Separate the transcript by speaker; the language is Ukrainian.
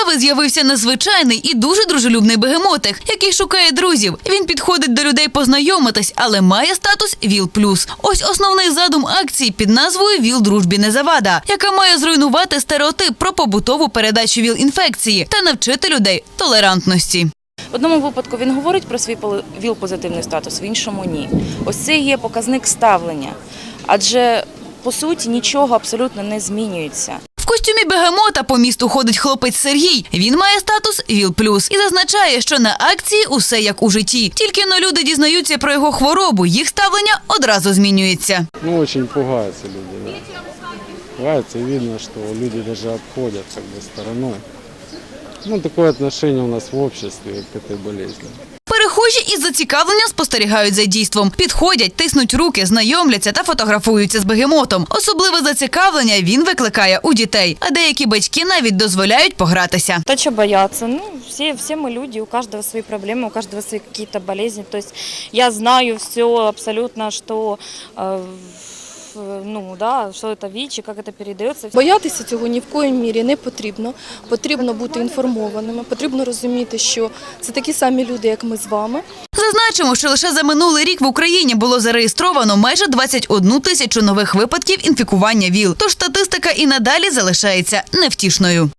Speaker 1: слави з'явився незвичайний і дуже дружелюбний бегемотик, який шукає друзів. Він підходить до людей познайомитись, але має статус ВІЛ плюс. Ось основний задум акції під назвою ВІЛ дружбі не завада, яка має зруйнувати стереотип про побутову передачу ВІЛ-інфекції та навчити людей толерантності.
Speaker 2: В одному випадку він говорить про свій ВІЛ-позитивний статус, в іншому ні. Ось це є показник ставлення, адже по суті нічого абсолютно не змінюється.
Speaker 1: Костюмі бегемота по місту ходить хлопець Сергій. Він має статус ВІЛ плюс і зазначає, що на акції усе як у житті. Тільки но люди дізнаються про його хворобу, їх ставлення одразу змінюється.
Speaker 3: Ну, очень пугаются люди, да. Пугаются, и видно, что люди даже обходят как бы. Ну, такое отношение у нас в обществе к этой болезни.
Speaker 1: Перехожі із зацікавленням спостерігають за дійством, підходять, тиснуть руки, знайомляться та фотографуються з бегемотом. Особливе зацікавлення він викликає у дітей, а деякі батьки навіть дозволяють погратися.
Speaker 4: Да что бояться? Ну, все, все мы люди, у каждого свои проблемы, у каждого свои какие-то болезни. То есть я знаю все абсолютно, что, э, в- ну, да, що це вічі, и как передається, передается.
Speaker 5: Боятися цього ні в коїй мірі не потрібно. Потрібно бути інформованими, потрібно розуміти, що це такі самі люди, як ми з вами.
Speaker 1: Зазначимо, що лише за минулий рік в Україні було зареєстровано майже 21 тисячу нових випадків інфікування ВІЛ. Тож статистика і надалі залишається невтішною.